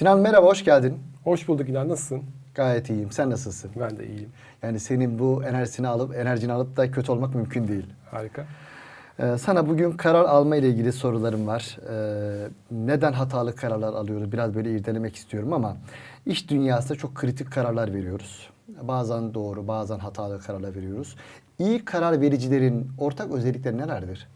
Sinan merhaba, hoş geldin. Hoş bulduk İlhan. Nasılsın? Gayet iyiyim. Sen nasılsın? Ben de iyiyim. Yani senin bu enerjisini alıp enerjini alıp da kötü olmak mümkün değil. Harika. Ee, sana bugün karar alma ile ilgili sorularım var. Ee, neden hatalı kararlar alıyoruz? Biraz böyle irdelemek istiyorum ama iş dünyasında çok kritik kararlar veriyoruz. Bazen doğru, bazen hatalı kararlar veriyoruz. İyi karar vericilerin ortak özellikleri nelerdir?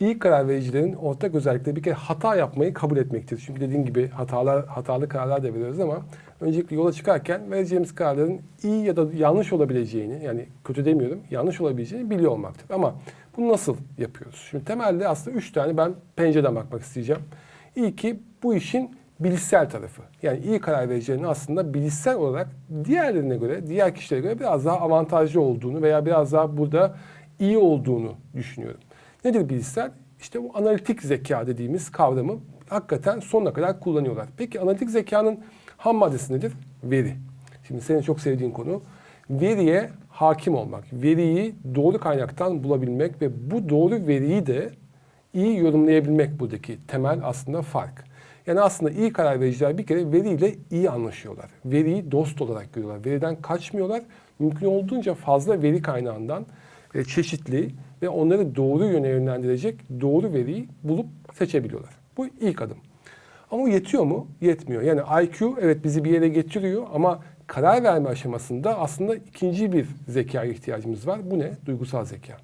İyi karar vericilerin ortak özellikleri bir kere hata yapmayı kabul etmektir. Çünkü dediğim gibi hatalar, hatalı kararlar da veriyoruz ama öncelikle yola çıkarken vereceğimiz kararların iyi ya da yanlış olabileceğini yani kötü demiyorum yanlış olabileceğini biliyor olmaktır. Ama bunu nasıl yapıyoruz? Şimdi temelde aslında üç tane ben pencereden bakmak isteyeceğim. İlki bu işin bilişsel tarafı. Yani iyi karar vericilerin aslında bilişsel olarak diğerlerine göre, diğer kişilere göre biraz daha avantajlı olduğunu veya biraz daha burada iyi olduğunu düşünüyorum. Nedir bilişsel? İşte bu analitik zeka dediğimiz kavramı hakikaten sonuna kadar kullanıyorlar. Peki analitik zekanın ham maddesi nedir? Veri. Şimdi senin çok sevdiğin konu. Veriye hakim olmak, veriyi doğru kaynaktan bulabilmek ve bu doğru veriyi de iyi yorumlayabilmek buradaki temel aslında fark. Yani aslında iyi karar vericiler bir kere veriyle iyi anlaşıyorlar. Veriyi dost olarak görüyorlar. Veriden kaçmıyorlar. Mümkün olduğunca fazla veri kaynağından e, çeşitli ve onları doğru yöne yönlendirecek doğru veriyi bulup seçebiliyorlar. Bu ilk adım. Ama yetiyor mu? Yetmiyor. Yani IQ evet bizi bir yere getiriyor ama karar verme aşamasında aslında ikinci bir zekaya ihtiyacımız var. Bu ne? Duygusal zeka.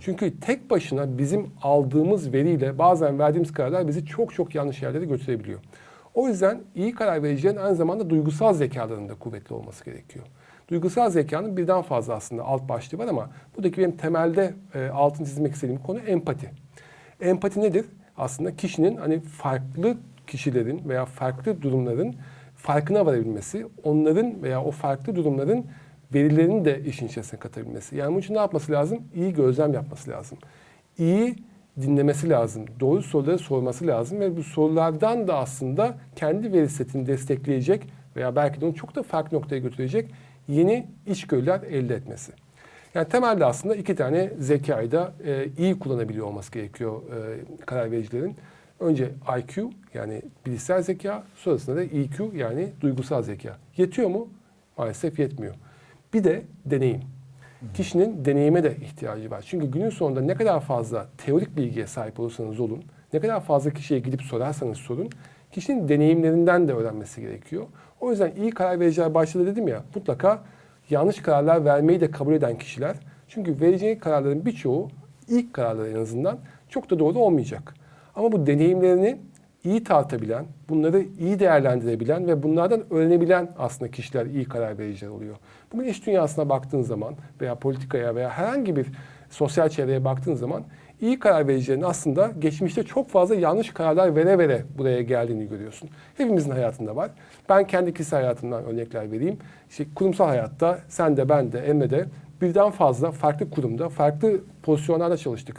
Çünkü tek başına bizim aldığımız veriyle bazen verdiğimiz kararlar bizi çok çok yanlış yerlere götürebiliyor. O yüzden iyi karar vericilerin aynı zamanda duygusal zekalarının da kuvvetli olması gerekiyor. Duygusal zekanın birden fazla aslında alt başlığı var ama buradaki benim temelde e, altını çizmek istediğim konu empati. Empati nedir? Aslında kişinin hani farklı kişilerin veya farklı durumların farkına varabilmesi, onların veya o farklı durumların verilerini de işin içerisine katabilmesi. Yani bunun için ne yapması lazım? İyi gözlem yapması lazım. İyi dinlemesi lazım. Doğru soruları sorması lazım ve bu sorulardan da aslında kendi veri setini destekleyecek veya belki de onu çok da farklı noktaya götürecek yeni içgörüler elde etmesi. Yani temelde aslında iki tane zekayı da e, iyi kullanabiliyor olması gerekiyor e, karar vericilerin. Önce IQ yani bilişsel zeka, sonrasında da EQ yani duygusal zeka. Yetiyor mu? Maalesef yetmiyor. Bir de deneyim. Kişinin deneyime de ihtiyacı var. Çünkü günün sonunda ne kadar fazla teorik bilgiye sahip olursanız olun, ne kadar fazla kişiye gidip sorarsanız sorun, kişinin deneyimlerinden de öğrenmesi gerekiyor. O yüzden iyi karar vericiler başta dedim ya, mutlaka yanlış kararlar vermeyi de kabul eden kişiler. Çünkü vereceği kararların birçoğu ilk kararları en azından çok da doğru olmayacak. Ama bu deneyimlerini iyi tartabilen, bunları iyi değerlendirebilen ve bunlardan öğrenebilen aslında kişiler iyi karar vericiler oluyor. Bugün iş dünyasına baktığın zaman veya politikaya veya herhangi bir sosyal çevreye baktığın zaman iyi karar vericilerin aslında geçmişte çok fazla yanlış kararlar vere vere buraya geldiğini görüyorsun. Hepimizin hayatında var. Ben kendi kişisel hayatımdan örnekler vereyim. İşte kurumsal hayatta sen de ben de Emre de birden fazla farklı kurumda, farklı pozisyonlarda çalıştık.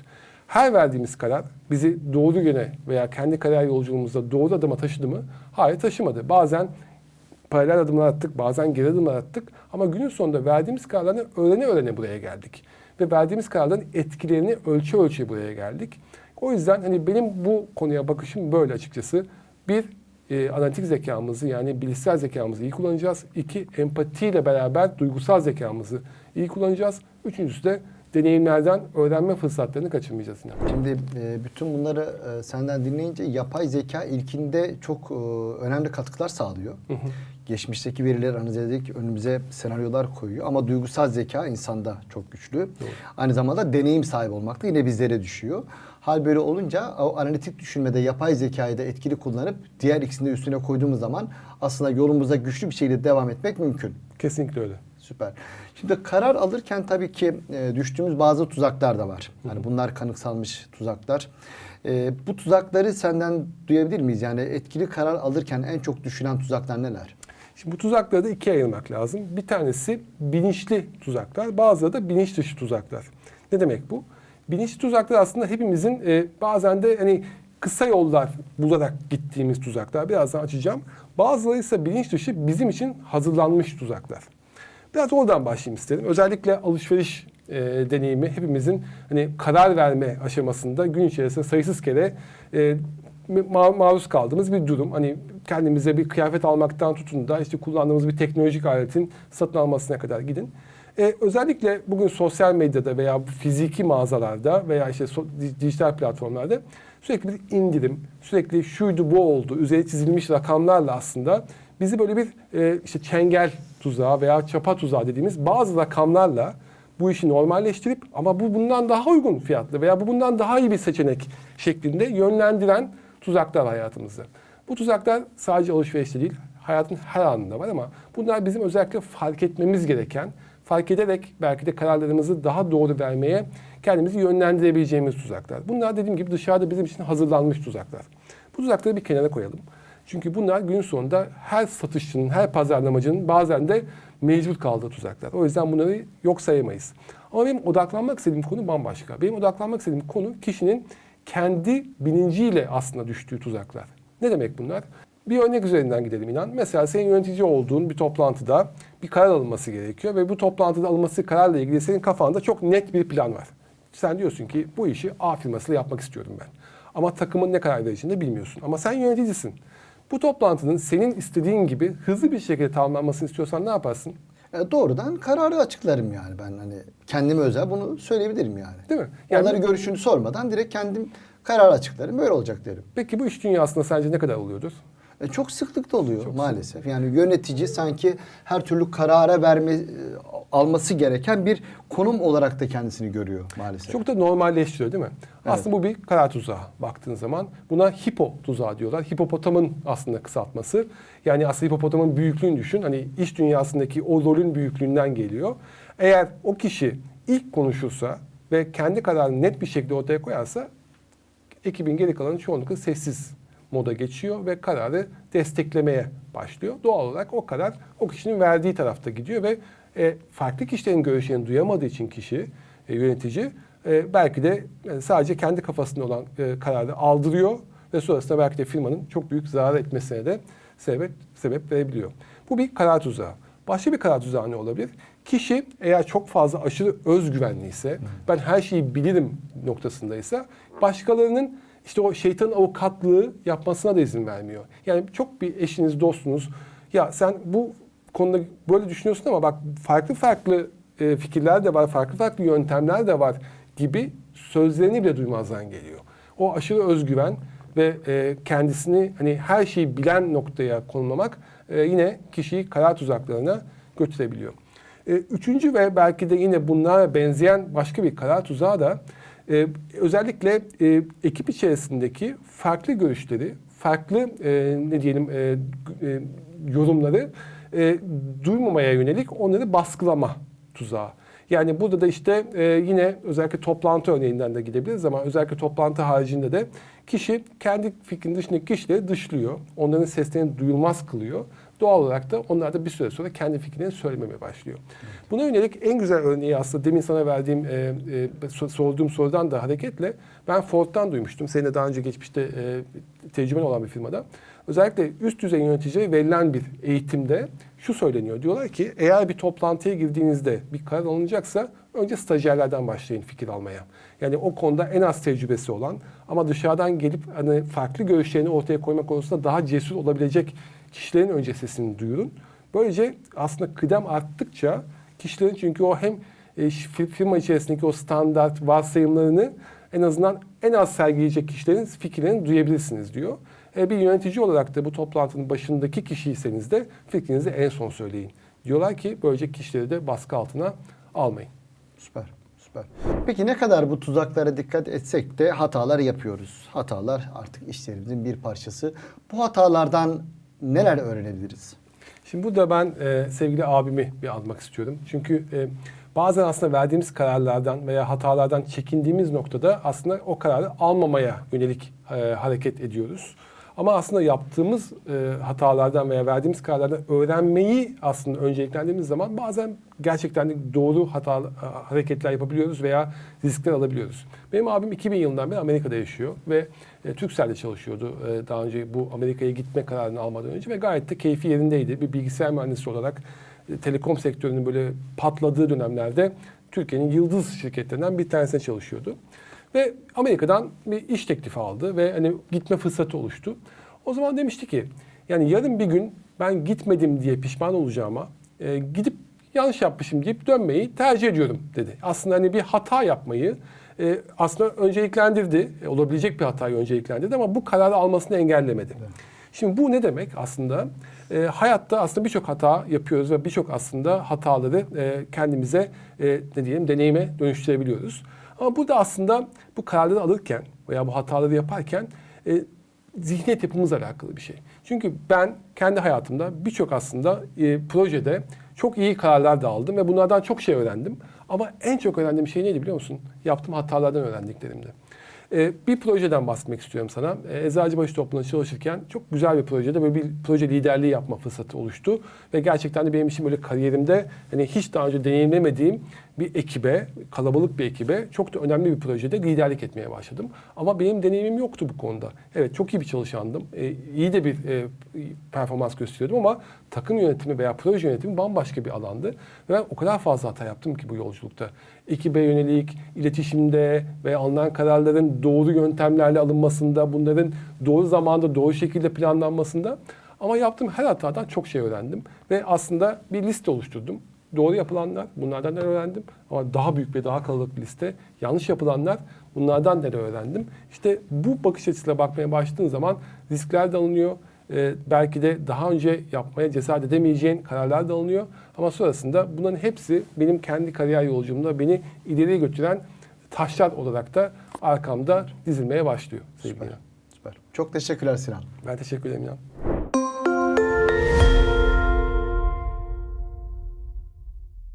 Her verdiğimiz karar bizi doğru yöne veya kendi kariyer yolculuğumuzda doğru adıma taşıdı mı? Hayır taşımadı. Bazen paralel adımlar attık, bazen geri adımlar attık. Ama günün sonunda verdiğimiz kararları öğrene öğrene buraya geldik. Ve verdiğimiz kararların etkilerini ölçe ölçe buraya geldik. O yüzden hani benim bu konuya bakışım böyle açıkçası. Bir, e, analitik zekamızı yani bilişsel zekamızı iyi kullanacağız. İki, empatiyle beraber duygusal zekamızı iyi kullanacağız. Üçüncüsü de deneyimlerden öğrenme fırsatlarını kaçırmayacağız. Yine. Şimdi e, bütün bunları e, senden dinleyince yapay zeka ilkinde çok e, önemli katkılar sağlıyor. Geçmişteki verileri analiz ederek önümüze senaryolar koyuyor ama duygusal zeka insanda çok güçlü. Aynı zamanda deneyim sahibi olmak da yine bizlere düşüyor. Hal böyle olunca o analitik düşünmede yapay zekayı da etkili kullanıp diğer ikisini de üstüne koyduğumuz zaman aslında yolumuza güçlü bir şekilde devam etmek mümkün. Kesinlikle öyle. Süper. Şimdi karar alırken tabii ki e, düştüğümüz bazı tuzaklar da var. Yani bunlar kanıksanmış tuzaklar. E, bu tuzakları senden duyabilir miyiz? Yani etkili karar alırken en çok düşünen tuzaklar neler? Şimdi bu tuzakları da ikiye ayırmak lazım. Bir tanesi bilinçli tuzaklar, bazıları da bilinç dışı tuzaklar. Ne demek bu? Bilinçli tuzaklar aslında hepimizin e, bazen de hani kısa yollar bularak gittiğimiz tuzaklar. Birazdan açacağım. Bazıları ise bilinç dışı bizim için hazırlanmış tuzaklar. Biraz oradan başlayayım istedim. Özellikle alışveriş e, deneyimi hepimizin hani karar verme aşamasında gün içerisinde sayısız kere e, ma- maruz kaldığımız bir durum. Hani kendimize bir kıyafet almaktan tutun da işte kullandığımız bir teknolojik aletin satın almasına kadar gidin. E, özellikle bugün sosyal medyada veya fiziki mağazalarda veya işte so- di- dijital platformlarda sürekli bir indirim, sürekli şuydu bu oldu, üzeri çizilmiş rakamlarla aslında bizi böyle bir e, işte çengel tuzağı veya çapa tuzağı dediğimiz bazı rakamlarla bu işi normalleştirip ama bu bundan daha uygun fiyatlı veya bu bundan daha iyi bir seçenek şeklinde yönlendiren tuzaklar hayatımızda. Bu tuzaklar sadece alışverişte değil, hayatın her anında var ama bunlar bizim özellikle fark etmemiz gereken, fark ederek belki de kararlarımızı daha doğru vermeye kendimizi yönlendirebileceğimiz tuzaklar. Bunlar dediğim gibi dışarıda bizim için hazırlanmış tuzaklar. Bu tuzakları bir kenara koyalım. Çünkü bunlar gün sonunda her satışçının, her pazarlamacının bazen de mecbur kaldığı tuzaklar. O yüzden bunları yok sayamayız. Ama benim odaklanmak istediğim konu bambaşka. Benim odaklanmak istediğim konu kişinin kendi bilinciyle aslında düştüğü tuzaklar. Ne demek bunlar? Bir örnek üzerinden gidelim inan. Mesela senin yönetici olduğun bir toplantıda bir karar alınması gerekiyor ve bu toplantıda alınması kararla ilgili senin kafanda çok net bir plan var. Sen diyorsun ki bu işi A firmasıyla yapmak istiyorum ben. Ama takımın ne karar vereceğini bilmiyorsun. Ama sen yöneticisin. Bu toplantının senin istediğin gibi hızlı bir şekilde tamamlanmasını istiyorsan ne yaparsın? E, doğrudan kararı açıklarım yani ben hani kendime özel bunu söyleyebilirim yani. Değil mi? Yani- Onların görüşünü sormadan direkt kendim kararı açıklarım. Böyle olacak derim. Peki bu iş dünyasında sence ne kadar oluyordur? E, çok sıklıkta oluyor maalesef. Yani yönetici sanki her türlü karara verme e, alması gereken bir konum olarak da kendisini görüyor maalesef. Çok da normalleştiriyor değil mi? Aslında bu bir karar tuzağı baktığın zaman. Buna hipo tuzağı diyorlar. Hipopotamın aslında kısaltması. Yani aslında hipopotamın büyüklüğünü düşün. Hani iş dünyasındaki o rolün büyüklüğünden geliyor. Eğer o kişi ilk konuşursa ve kendi kararını net bir şekilde ortaya koyarsa ekibin geri kalanı çoğunlukla sessiz moda geçiyor ve kararı desteklemeye başlıyor. Doğal olarak o karar o kişinin verdiği tarafta gidiyor ve e, farklı kişilerin görüşlerini duyamadığı için kişi, e, yönetici e, belki de e, sadece kendi kafasında olan e, kararı aldırıyor ve sonrasında belki de firmanın çok büyük zarar etmesine de sebep sebep verebiliyor. Bu bir karar tuzağı. Başka bir karar tuzağı ne olabilir? Kişi eğer çok fazla aşırı özgüvenliyse, ben her şeyi bilirim noktasındaysa başkalarının işte o şeytanın avukatlığı yapmasına da izin vermiyor. Yani çok bir eşiniz, dostunuz, ya sen bu konuda böyle düşünüyorsun ama bak farklı farklı e, fikirler de var, farklı farklı yöntemler de var gibi sözlerini bile duymazdan geliyor. O aşırı özgüven ve e, kendisini hani her şeyi bilen noktaya konumlamak e, yine kişiyi karar tuzaklarına götürebiliyor. E, üçüncü ve belki de yine bunlara benzeyen başka bir karar tuzağı da e, özellikle e, ekip içerisindeki farklı görüşleri, farklı e, ne diyelim e, e, yorumları e, duymamaya yönelik onları baskılama tuzağı. Yani burada da işte e, yine özellikle toplantı örneğinden de gidebiliriz ama özellikle toplantı haricinde de kişi kendi fikrinin dışındaki kişileri dışlıyor. Onların seslerini duyulmaz kılıyor. Doğal olarak da onlar da bir süre sonra kendi fikirlerini söylememeye başlıyor. Buna yönelik en güzel örneği aslında demin sana verdiğim, e, e, so- sorduğum sorudan da hareketle ben Ford'dan duymuştum. Senin de daha önce geçmişte e, tecrüben olan bir firmada. Özellikle üst düzey yöneticilere verilen bir eğitimde şu söyleniyor. Diyorlar ki eğer bir toplantıya girdiğinizde bir karar alınacaksa önce stajyerlerden başlayın fikir almaya. Yani o konuda en az tecrübesi olan ama dışarıdan gelip hani farklı görüşlerini ortaya koymak konusunda daha cesur olabilecek kişilerin önce sesini duyurun. Böylece aslında kıdem arttıkça kişilerin çünkü o hem e, fir- firma içerisindeki o standart varsayımlarını en azından en az sergileyecek kişilerin fikirlerini duyabilirsiniz diyor. E, bir yönetici olarak da bu toplantının başındaki kişiyseniz de fikrinizi en son söyleyin. Diyorlar ki böylece kişileri de baskı altına almayın. Süper, süper. Peki ne kadar bu tuzaklara dikkat etsek de hatalar yapıyoruz. Hatalar artık işlerimizin bir parçası. Bu hatalardan neler öğrenebiliriz? Şimdi burada ben e, sevgili abimi bir almak istiyorum. Çünkü e, bazen aslında verdiğimiz kararlardan veya hatalardan çekindiğimiz noktada aslında o kararı almamaya yönelik e, hareket ediyoruz. Ama aslında yaptığımız e, hatalardan veya verdiğimiz kararlardan öğrenmeyi aslında önceliklendiğimiz zaman bazen gerçekten de doğru hata hareketler yapabiliyoruz veya riskler alabiliyoruz. Benim abim 2000 yılından beri Amerika'da yaşıyor ve e, Turkcell'de çalışıyordu e, daha önce bu Amerika'ya gitme kararını almadan önce ve gayet de keyfi yerindeydi. Bir bilgisayar mühendisi olarak e, telekom sektörünün böyle patladığı dönemlerde Türkiye'nin yıldız şirketlerinden bir tanesine çalışıyordu. Ve Amerika'dan bir iş teklifi aldı ve hani gitme fırsatı oluştu. O zaman demişti ki yani yarın bir gün ben gitmedim diye pişman olacağıma e, gidip yanlış yapmışım deyip dönmeyi tercih ediyorum dedi. Aslında hani bir hata yapmayı e, aslında önceliklendirdi. E, olabilecek bir hatayı önceliklendirdi ama bu kararı almasını engellemedi. Şimdi bu ne demek aslında? E, hayatta aslında birçok hata yapıyoruz ve birçok aslında hataları e, kendimize e, ne diyelim deneyime dönüştürebiliyoruz. Ama burada aslında bu kararları alırken veya bu hataları yaparken e, zihniyet yapımızla alakalı bir şey. Çünkü ben kendi hayatımda birçok aslında e, projede çok iyi kararlar da aldım ve bunlardan çok şey öğrendim. Ama en çok öğrendiğim şey neydi biliyor musun? Yaptığım hatalardan öğrendiklerimdi. E, bir projeden bahsetmek istiyorum sana. E, Eczacıbaşı topluluğunda çalışırken çok güzel bir projede böyle bir proje liderliği yapma fırsatı oluştu. Ve gerçekten de benim için böyle kariyerimde hani hiç daha önce deneyimlemediğim bir ekibe, kalabalık bir ekibe çok da önemli bir projede liderlik etmeye başladım. Ama benim deneyimim yoktu bu konuda. Evet çok iyi bir çalışandım. E, iyi de bir e, performans gösteriyordum ama takım yönetimi veya proje yönetimi bambaşka bir alandı. Ve ben o kadar fazla hata yaptım ki bu yolculukta. Ekibe yönelik, iletişimde ve alınan kararların doğru yöntemlerle alınmasında, bunların doğru zamanda, doğru şekilde planlanmasında. Ama yaptığım her hatadan çok şey öğrendim. Ve aslında bir liste oluşturdum. Doğru yapılanlar, bunlardan ne öğrendim? Ama daha büyük ve daha kalabalık bir liste. Yanlış yapılanlar, bunlardan ne öğrendim? İşte bu bakış açısıyla bakmaya başladığın zaman riskler de alınıyor. Ee, belki de daha önce yapmaya cesaret edemeyeceğin kararlar da alınıyor. Ama sonrasında bunların hepsi benim kendi kariyer yolculuğumda beni ileriye götüren taşlar olarak da arkamda dizilmeye başlıyor. Süper. Süper. Çok teşekkürler Sinan. Ben teşekkür ederim İlhan.